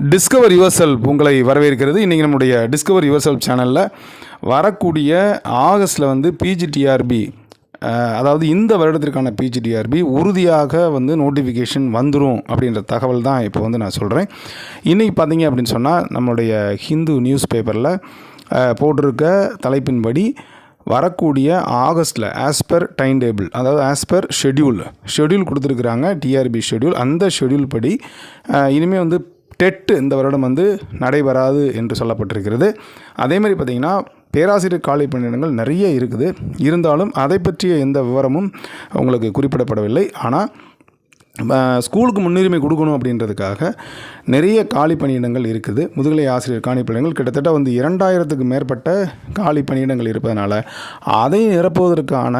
Discover your உங்களை வரவேற்கிறது. இன்றைக்கி நம்முடைய டிஸ்கவர் யுவர் செல்ஃப் சேனலில் வரக்கூடிய ஆகஸ்ட்டில் வந்து பிஜிடிஆர்பி அதாவது இந்த வருடத்திற்கான பிஜிடிஆர்பி உறுதியாக வந்து நோட்டிஃபிகேஷன் வந்துடும் அப்படின்ற தகவல் தான் இப்போ வந்து நான் சொல்கிறேன் இன்றைக்கி பார்த்தீங்க அப்படின்னு சொன்னால் நம்மளுடைய ஹிந்து நியூஸ் பேப்பரில் போட்டிருக்க தலைப்பின்படி வரக்கூடிய ஆகஸ்ட்டில் ஆஸ் பர் டைம் டேபிள் அதாவது ஆஸ் பர் ஷெட்யூல் ஷெட்யூல் கொடுத்துருக்குறாங்க டிஆர்பி ஷெட்யூல் அந்த ஷெட்யூல் படி இனிமேல் வந்து டெட்டு இந்த வருடம் வந்து நடைபெறாது என்று சொல்லப்பட்டிருக்கிறது. அதே மாதிரி பார்த்திங்கன்னா பேராசிரியர் காலை பணியிடங்கள் நிறைய இருக்குது. இருந்தாலும் அதை பற்றிய எந்த விவரமும் உங்களுக்கு குறிப்பிடப்படவில்லை. ஆனால் ஸ்கூலுக்கு முன்னுரிமை கொடுக்கணும் அப்படின்றதுக்காக நிறைய காலி பணியிடங்கள் இருக்குது. முதுகலை ஆசிரியர் காலி பணியிடங்கள் கிட்டத்தட்ட வந்து இரண்டாயிரத்துக்கு மேற்பட்ட காலி பணியிடங்கள் இருப்பதனால அதை நிரப்புவதற்கான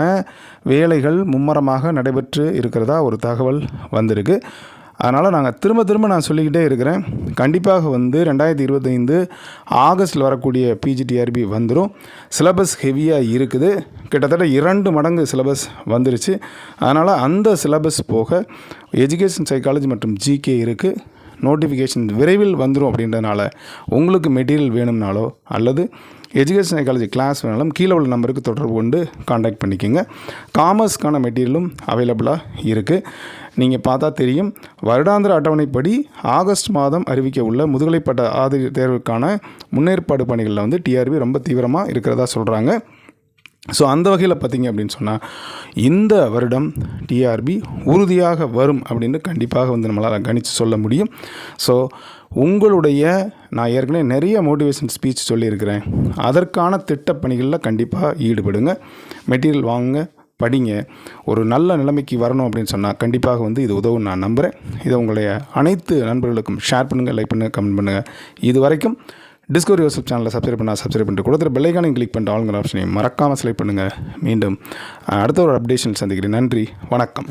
வேலைகள் மும்மரமாக நடைபெற்று இருக்கிறதா ஒரு தகவல் வந்திருக்கு. அதனால் நாங்கள் திரும்ப திரும்ப நான் சொல்லிக்கிட்டே இருக்கிறேன். கண்டிப்பாக வந்து ரெண்டாயிரத்தி இருபத்தைந்து ஆகஸ்டில் வரக்கூடிய பிஜிடிஆர்பி வந்துடும் சிலபஸ் ஹெவியாக இருக்குது. கிட்டத்தட்ட இரண்டு மடங்கு சிலபஸ் வந்துருச்சு. அதனால் அந்த சிலபஸ் போக எஜுகேஷன் சைக்காலஜி மற்றும் ஜிகே இருக்குது நோட்டிஃபிகேஷன் விரைவில் வந்துடும் அப்படின்றதுனால உங்களுக்கு மெட்டீரியல் வேணும்னாலோ அல்லது எஜுகேஷன் சைக்காலஜி கிளாஸ் வேணாலும் கீழே உள்ள நம்பருக்கு தொடர்பு கொண்டு காண்டாக்ட் பண்ணிக்கோங்க. காமர்ஸ்க்கான மெட்டீரியலும் அவைலபிளாக இருக்குது நீங்கள் பார்த்தா தெரியும். வருடாந்திர அட்டவணைப்படி ஆகஸ்ட் மாதம் அறிவிக்க உள்ள முதுகலைப்பட்ட ஆதரி தேர்வுக்கான முன்னேற்பாடு பணிகளில் வந்து டிஆர்பி ரொம்ப தீவிரமாக இருக்கிறதா சொல்கிறாங்க ஸோ அந்த வகையில் பார்த்தீங்க அப்படின்னு சொன்னால் இந்த வருடம் டிஆர்பி உறுதியாக வரும் அப்படின்னு கண்டிப்பாக வந்து நம்மளால் கணித்து சொல்ல முடியும். ஸோ உங்களுடைய நான் ஏற்கனவே நிறைய மோட்டிவேஷன் ஸ்பீச் சொல்லியிருக்கிறேன். அதற்கான திட்டப்பணிகளில் கண்டிப்பாக ஈடுபடுங்க. மெட்டீரியல் வாங்குங்க படிங்க. ஒரு நல்ல நிலைமைக்கு வரணும் அப்படின்னு சொன்னால் கண்டிப்பாக வந்து இது உதவும் நான் நம்புகிறேன் இதை உங்களுடைய அனைத்து நண்பர்களுக்கும் ஷேர் பண்ணுங்கள் லைக் பண்ணுங்கள் கமெண்ட் பண்ணுங்கள் இது வரைக்கும் டிஸ்கவரி யூசப் சேனலில் சப்ஸ்கிரைப் பண்ணால் சப்ஸ்கிரைப் பண்ணிட்டு கொடுத்துற பெல்லைக்கானையும் கிளிக் பண்ணிட்டு ஆளுங்கிற ஆப்ஷனையும் மறக்காமல் செலக்ட் பண்ணுங்கள் மீண்டும் அடுத்த ஒரு அப்டேஷன் சந்திக்கிறேன். நன்றி. வணக்கம்.